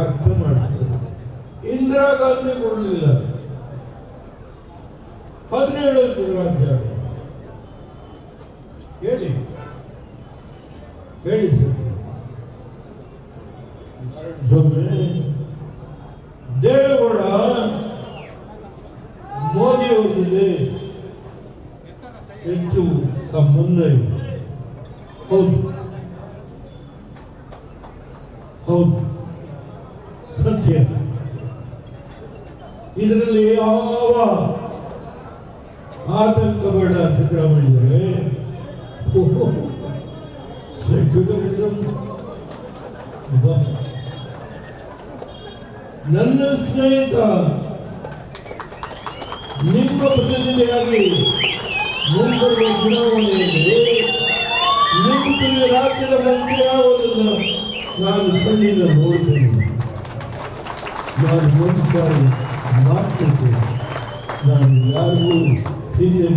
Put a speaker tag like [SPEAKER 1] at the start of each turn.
[SPEAKER 1] ಅರ್ಥ ಮಾಡ್ತಾರೆ ಇಂದಿರಾ ಗಾಂಧಿ ಕೊಡಲಿಲ್ಲ. ಹದಿನೇಳು ರಾಜ್ಯ ಹೇಳಿ. ಹೇಳಿ ಸರ್ ಸ್ವಾಮಿ, ದೇವೇಗೌಡ ಮೋದಿ ಅವರಿಗೆ ಹೆಚ್ಚು ಸಂಬಂಧ ಇದೆ. ಹೌದು. ಹೌದು. ಸತ್ಯ. ಇದರಲ್ಲಿ ಯಾವ ಆತಂಕ ಬೇಡ ಸಿದ್ದರಾಮಯ್ಯರೇ? ಸೆಕ್ಯುಲರಿಸಂ ನನ್ನ ಸ್ನೇಹಿತ, ನಿಮ್ಮ ಪ್ರತಿನಿಧಿಯಾಗಿ ಮುಂಬರುವ ಚುನಾವಣೆಯಲ್ಲಿ ನಿಮ್ಮ ರಾಜ್ಯದ ಮಂತ್ರಿ ಯಾವುದನ್ನು ನಾನು ಕಣ್ಣಿಂದ ನಾನು ಮನುಷ್ಯ ಮಾತುತ್ತೇನೆ ನಾನು ಯಾರಿಗೂ ಹಿರಿಯ